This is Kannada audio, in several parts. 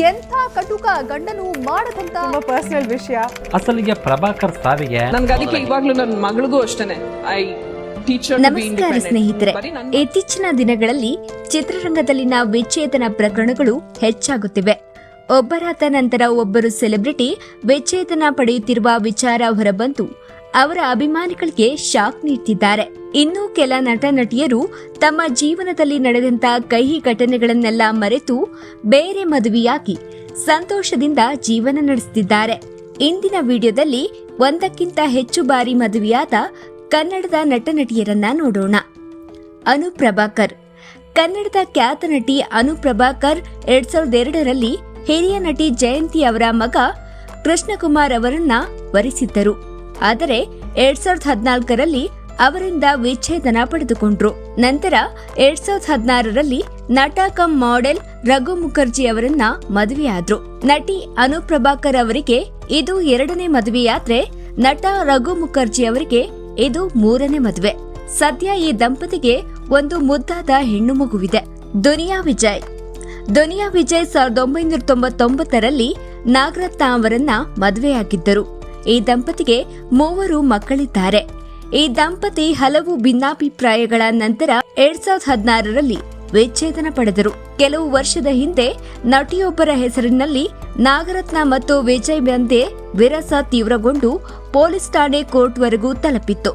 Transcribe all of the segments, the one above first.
ಎಂಥ ಕಟುಕ ಗಂಡನು ಮಾಡದಂತ ಪರ್ಸನಲ್ ವಿಷಯ. ಅಸಲಿಗೆ ಪ್ರಭಾಕರ್ ಸಾವಿಗೆ ನನ್ಗೆ ಅದಕ್ಕೆ ಇವಾಗ್ಲೂ ನನ್ನ ಮಗಳಿಗೂ ಅಷ್ಟೇನೆ. ಐ ಟೀಚರ್ ನಮಸ್ಕಾರ ಸ್ನೇಹಿತರೆ. ಇತ್ತೀಚಿನ ದಿನಗಳಲ್ಲಿ ಚಿತ್ರರಂಗದಲ್ಲಿನ ವಿಚ್ಛೇದನ ಪ್ರಕರಣಗಳು ಹೆಚ್ಚಾಗುತ್ತಿವೆ. ಒಬ್ಬರಾದ ನಂತರ ಒಬ್ಬರು ಸೆಲೆಬ್ರಿಟಿ ವಿಚ್ಛೇದನ ಪಡೆಯುತ್ತಿರುವ ವಿಚಾರ ಹೊರಬಂದು ಅವರ ಅಭಿಮಾನಿಗಳಿಗೆ ಶಾಕ್ ನೀಡ್ತಿದ್ದಾರೆ. ಇನ್ನು ಕೆಲ ನಟ ನಟಿಯರು ತಮ್ಮ ಜೀವನದಲ್ಲಿ ನಡೆದಂತ ಕಹಿ ಘಟನೆಗಳನ್ನೆಲ್ಲ ಮರೆತು ಬೇರೆ ಮದುವೆಯಾಗಿ ಸಂತೋಷದಿಂದ ಜೀವನ ನಡೆಸುತ್ತಿದ್ದಾರೆ ಇಂದಿನ ವಿಡಿಯೋದಲ್ಲಿ ಒಂದಕ್ಕಿಂತ ಹೆಚ್ಚು ಬಾರಿ ಮದುವೆಯಾದ ಕನ್ನಡದ ನಟ ನಟಿಯರನ್ನ ನೋಡೋಣ. ಅನು ಪ್ರಭಾಕರ್ ಕನ್ನಡದ ಖ್ಯಾತ ನಟಿ ಅನು ಪ್ರಭಾಕರ್ ಎರಡ್ ಸಾವಿರದ ಎರಡರಲ್ಲಿ ಹಿರಿಯ ನಟಿ ಜಯಂತಿ ಅವರ ಮಗ ಕೃಷ್ಣಕುಮಾರ್ ಅವರನ್ನ ವರಿಸಿದ್ದರು. ಆದರೆ ಎರಡ್ ಸಾವಿರದ ಹದಿನಾಲ್ಕರಲ್ಲಿ ಅವರಿಂದ ವಿಚ್ಛೇದನ ಪಡೆದುಕೊಂಡ್ರು. ನಂತರ ಎರಡ್ ಸಾವಿರದ ಹದಿನಾರರಲ್ಲಿ ನಟ ಕಮ್ ಮಾಡೆಲ್ ರಘು ಮುಖರ್ಜಿ ಅವರನ್ನ ಮದುವೆಯಾದ್ರು. ನಟಿ ಅನು ಪ್ರಭಾಕರ್ ಅವರಿಗೆ ಇದು ಎರಡನೇ ಮದುವೆಯಾದ್ರೆ ನಟ ರಘು ಮುಖರ್ಜಿ ಅವರಿಗೆ ಇದು ಮೂರನೇ ಮದುವೆ. ಸದ್ಯ ಈ ದಂಪತಿಗೆ ಒಂದು ಮುದ್ದಾದ ಹೆಣ್ಣು ಮಗುವಿದೆ. ದುನಿಯಾ ವಿಜಯ್. ದುನಿಯಾ ವಿಜಯ್ ಸಾವಿರದ ಒಂಬೈನೂರ ತೊಂಬತ್ತೊಂಬತ್ತರಲ್ಲಿ ನಾಗರತ್ನ ಅವರನ್ನ ಮದುವೆಯಾಗಿದ್ದರು. ಈ ದಂಪತಿಗೆ ಮೂವರು ಮಕ್ಕಳಿದ್ದಾರೆ. ಈ ದಂಪತಿ ಹಲವು ಭಿನ್ನಾಭಿಪ್ರಾಯಗಳ ನಂತರ ಎರಡ್ ಸಾವಿರದ ಹದಿನಾರರಲ್ಲಿ ವಿಚ್ಛೇದನ ಪಡೆದರು. ಕೆಲವು ವರ್ಷದ ಹಿಂದೆ ನಟಿಯೊಬ್ಬರ ಹೆಸರಿನಲ್ಲಿ ನಾಗರತ್ನ ಮತ್ತು ವಿಜಯ್ ಬಂದೆ ವಿರಸ ತೀವ್ರಗೊಂಡು ಪೊಲೀಸ್ ಠಾಣೆ ಕೋರ್ಟ್ವರೆಗೂ ತಲುಪಿತ್ತು.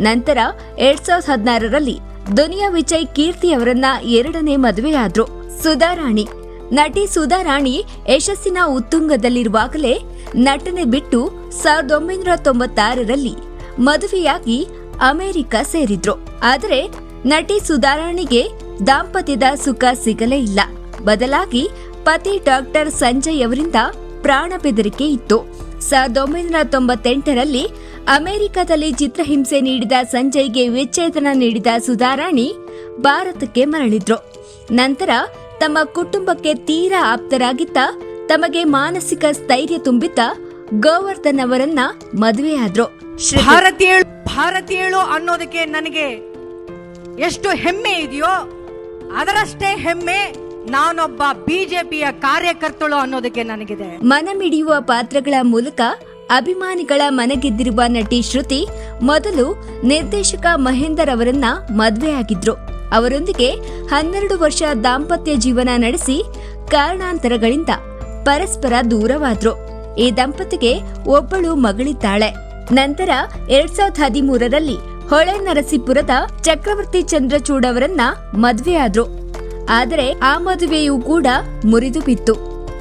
ನಂತರ ಎರಡ್ ಸಾವಿರದ ಹದಿನಾರರಲ್ಲಿ ದುನಿಯಾ ವಿಜಯ್ ಕೀರ್ತಿ ಅವರನ್ನ ಎರಡನೇ ಮದುವೆಯಾದ್ರು. ಸುಧಾರಾಣಿ ನಟಿ ಸುಧಾರಾಣಿ ಯಶಸ್ಸಿನ ಉತ್ತುಂಗದಲ್ಲಿರುವಾಗಲೇ ನಟನೆ ಬಿಟ್ಟು ಸಾವಿರದ ಒಂಬೈನೂರ ತೊಂಬತ್ತಾರರಲ್ಲಿ ಮದುವೆಯಾಗಿ ಅಮೆರಿಕ ಸೇರಿದ್ರು. ಆದರೆ ನಟಿ ಸುಧಾರಾಣಿಗೆ ದಾಂಪತ್ಯದ ಸುಖ ಸಿಗಲೇ ಇಲ್ಲ. ಬದಲಾಗಿ ಪತಿ ಡಾಕ್ಟರ್ ಸಂಜಯ್ ಅವರಿಂದ ಪ್ರಾಣ ಬೆದರಿಕೆ ಇತ್ತು. ಸಾವಿರದ ಒಂಬೈನೂರ ತೊಂಬತ್ತೆಂಟರಲ್ಲಿ ಅಮೆರಿಕದಲ್ಲಿ ಚಿತ್ರಹಿಂಸೆ ನೀಡಿದ ಸಂಜಯ್ಗೆ ವಿಚ್ಛೇದನ ನೀಡಿದ ಸುಧಾರಾಣಿ ಭಾರತಕ್ಕೆ ಮರಳಿದ್ರು. ನಂತರ ತಮ್ಮ ಕುಟುಂಬಕ್ಕೆ ತೀರಾ ಆಪ್ತರಾಗಿದ್ದ ತಮಗೆ ಮಾನಸಿಕ ಸ್ಥೈರ್ಯ ತುಂಬಿದ್ದ ಗೋವರ್ಧನ್ ಅವರನ್ನ ಮದುವೆಯಾದ್ರು. ಭಾರತೀಯಳು ಭಾರತೀಯಳು ಅನ್ನೋದಕ್ಕೆ ನನಗೆ ಎಷ್ಟು ಹೆಮ್ಮೆ ಇದೆಯೋ ಅದರಷ್ಟೇ ಹೆಮ್ಮೆ ನಾನೊಬ್ಬ ಬಿಜೆಪಿಯ ಕಾರ್ಯಕರ್ತಳು ಅನ್ನೋದಕ್ಕೆ ನನಗಿದೆ. ಮನಮಿಡಿಯುವ ಪಾತ್ರಗಳ ಮೂಲಕ ಅಭಿಮಾನಿಗಳ ಮನಗೆದ್ದಿರುವ ನಟಿ ಶ್ರುತಿ ಮೊದಲು ನಿರ್ದೇಶಕ ಮಹೇಂದರ್ ಅವರನ್ನ ಮದುವೆಯಾಗಿದ್ರು. ಅವರೊಂದಿಗೆ ಹನ್ನೆರಡು ವರ್ಷ ದಾಂಪತ್ಯ ಜೀವನ ನಡೆಸಿ ಕಾರಣಾಂತರಗಳಿಂದ ಪರಸ್ಪರ ದೂರವಾದ್ರು. ಈ ದಂಪತಿಗೆ ಒಬ್ಬಳು ಮಗಳಿದ್ದಾಳೆ. ನಂತರ ಎರಡ್ ಸಾವಿರದ ಹದಿಮೂರರಲ್ಲಿ ಹೊಳೆ ನರಸೀಪುರದ ಚಕ್ರವರ್ತಿ ಚಂದ್ರಚೂಡ್ ಅವರನ್ನ ಮದುವೆಯಾದ್ರು ಆದರೆ. ಆ ಮದುವೆಯೂ ಕೂಡ ಮುರಿದು ಬಿತ್ತು.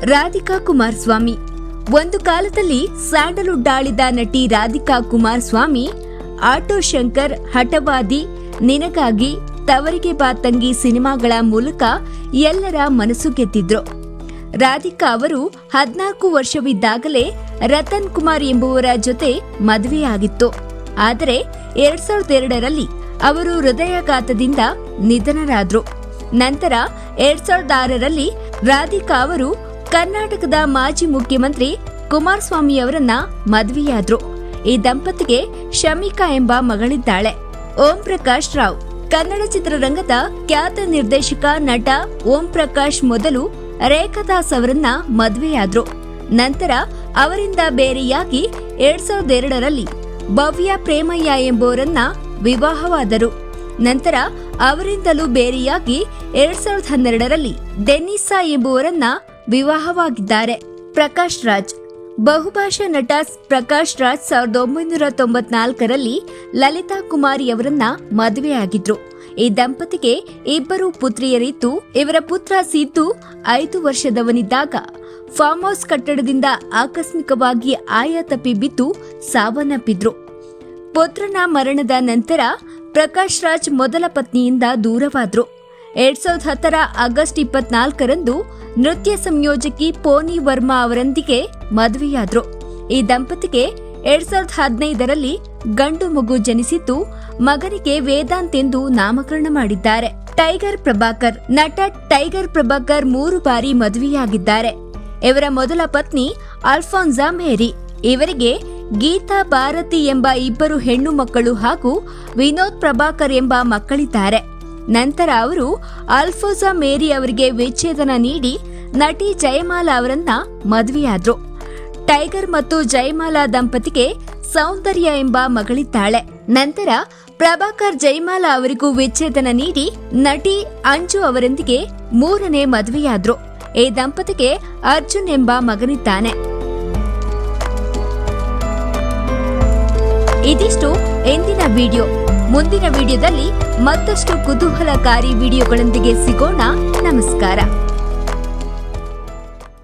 ರಾಧಿಕಾ ಕುಮಾರಸ್ವಾಮಿ. ಒಂದು ಕಾಲದಲ್ಲಿ ಸ್ಯಾಂಡಲ್ವುಡ್ ಆಳಿದ ನಟಿ ರಾಧಿಕಾ ಕುಮಾರಸ್ವಾಮಿ, ಆಟೋ ಶಂಕರ್ ಹಠವಾದಿ, ನಿನಗಾಗಿ ತವರಿಗೆ ಬಾ ತಂಗಿ ಸಿನಿಮಾಗಳ ಮೂಲಕ ಎಲ್ಲರ ಮನಸ್ಸು ಗೆದ್ದಿದ್ರು. ರಾಧಿಕಾ ಅವರು ಹದಿನಾಲ್ಕು ವರ್ಷವಿದ್ದಾಗಲೇ ರತನ್ ಕುಮಾರ್ ಎಂಬುವರ ಜೊತೆ ಮದುವೆಯಾಗಿತ್ತು. ಆದರೆ ಎರಡ್ ಸಾವಿರದ ಎರಡರಲ್ಲಿ ಅವರು ಹೃದಯಾಘಾತದಿಂದ ನಿಧನರಾದ್ರು. ನಂತರ ಎರಡ್ ಸಾವಿರದ ಆರರಲ್ಲಿ ರಾಧಿಕಾ ಅವರು ಕರ್ನಾಟಕದ ಮಾಜಿ ಮುಖ್ಯಮಂತ್ರಿ ಕುಮಾರಸ್ವಾಮಿ ಅವರನ್ನ ಮದುವೆಯಾದ್ರು. ಈ ದಂಪತಿಗೆ ಶಮಿಕಾ ಎಂಬ ಮಗಳಿದ್ದಾಳೆ. ಓಂ ಪ್ರಕಾಶ್ ರಾವ್ ಕನ್ನಡ ಚಿತ್ರರಂಗದ ಖ್ಯಾತ ನಿರ್ದೇಶಕ ನಟ ಓಂ ಪ್ರಕಾಶ್ ಮೊದಲು ರೇಖಾದಾಸ್ ಅವರನ್ನ ಮದುವೆಯಾದ್ರು. ನಂತರ ಅವರಿಂದ ಬೇರೆಯಾಗಿ ಎರಡ್ ಸಾವಿರದ ಎರಡರಲ್ಲಿ ಭವ್ಯ ಪ್ರೇಮಯ್ಯ ಎಂಬುವರನ್ನ ವಿವಾಹವಾದರು. ನಂತರ ಅವರಿಂದಲೂ ಬೇರೆಯಾಗಿ ಎರಡ್ ಸಾವಿರದ ಹನ್ನೆರಡರಲ್ಲಿ ಡೆನಿಸಾ ಎಂಬುವರನ್ನ ವಿವಾಹವಾಗಿದ್ದಾರೆ. ಪ್ರಕಾಶ್ ರಾಜ್. ಬಹುಭಾಷಾ ನಟ ಪ್ರಕಾಶ್ ರಾಜ್ ಸಾವಿರದ ಒಂಬೈನೂರ ತೊಂಬತ್ನಾಲ್ಕರಲ್ಲಿ ಲಲಿತಾ ಕುಮಾರಿ ಅವರನ್ನ ಮದುವೆಯಾಗಿದ್ರು. ಈ ದಂಪತಿಗೆ ಇಬ್ಬರು ಪುತ್ರಿಯರಿದ್ದು, ಇವರ ಪುತ್ರ ಸಿದ್ದು ಐದು ವರ್ಷದವನಿದ್ದಾಗ ಫಾರ್ಮ್ ಹೌಸ್ ಕಟ್ಟಡದಿಂದ ಆಕಸ್ಮಿಕವಾಗಿ ಆಯ ತಪ್ಪಿ ಬಿದ್ದು ಸಾವನ್ನಪ್ಪಿದ್ರು. ಪುತ್ರನ ಮರಣದ ನಂತರ ಪ್ರಕಾಶ್ ರಾಜ್ ಮೊದಲ ಪತ್ನಿಯಿಂದ ದೂರವಾದ್ರು. ಎರಡ್ ಸಾವಿರದ ಹತ್ತರ ಆಗಸ್ಟ್ ಇಪ್ಪತ್ನಾಲ್ಕರಂದು ನೃತ್ಯ ಸಂಯೋಜಕಿ ಪೋನಿ ವರ್ಮಾ ಅವರೊಂದಿಗೆ ಮದುವೆಯಾದ್ರು. ಈ ದಂಪತಿಗೆ ಎರಡ್ ಸಾವಿರದ ಹದಿನೈದರಲ್ಲಿ ಗಂಡು ಮಗು ಜನಿಸಿದ್ದು ಮಗನಿಗೆ ವೇದಾಂತ್ ಎಂದು ನಾಮಕರಣ ಮಾಡಿದ್ದಾರೆ. ಟೈಗರ್ ಪ್ರಭಾಕರ್, ನಟ ಟೈಗರ್ ಪ್ರಭಾಕರ್ ಮೂರು ಬಾರಿ ಮದುವೆಯಾಗಿದ್ದಾರೆ. ಇವರ ಮೊದಲ ಪತ್ನಿ ಅಲ್ಫಾನ್ಸಾ ಮೇರಿ. ಇವರಿಗೆ ಗೀತಾ ಭಾರತಿ ಎಂಬ ಇಬ್ಬರು ಹೆಣ್ಣು ಮಕ್ಕಳು ಹಾಗೂ ವಿನೋದ್ ಪ್ರಭಾಕರ್ ಎಂಬ ಮಕ್ಕಳಿದ್ದಾರೆ. ನಂತರ ಅವರು ಅಲ್ಫೋಸಾ ಮೇರಿ ಅವರಿಗೆ ವಿಚ್ಛೇದನ ನೀಡಿ ನಟಿ ಜಯಮಾಲಾ ಅವರನ್ನ ಮದುವೆಯಾದ್ರು. ಟೈಗರ್ ಮತ್ತು ಜಯಮಾಲಾ ದಂಪತಿಗೆ ಸೌಂದರ್ಯ ಎಂಬ ಮಗಳಿದ್ದಾಳೆ. ನಂತರ ಪ್ರಭಾಕರ್ ಜಯಮಾಲಾ ಅವರಿಗೂ ವಿಚ್ಛೇದನ ನೀಡಿ ನಟಿ ಅಂಜು ಅವರೊಂದಿಗೆ ಮೂರನೇ ಮದುವೆಯಾದ್ರು. ಈ ದಂಪತಿಗೆ ಅರ್ಜುನ್ ಎಂಬ ಮಗನಿದ್ದಾನೆ. ಇದಿಷ್ಟು ಎಂದಿನ ವಿಡಿಯೋ. ಮುಂದಿನ ವಿಡಿಯೋದಲ್ಲಿ ಮತ್ತಷ್ಟು ಕುತೂಹಲಕಾರಿ ವಿಡಿಯೋಗಳೊಂದಿಗೆ ಸಿಗೋಣ. ನಮಸ್ಕಾರ.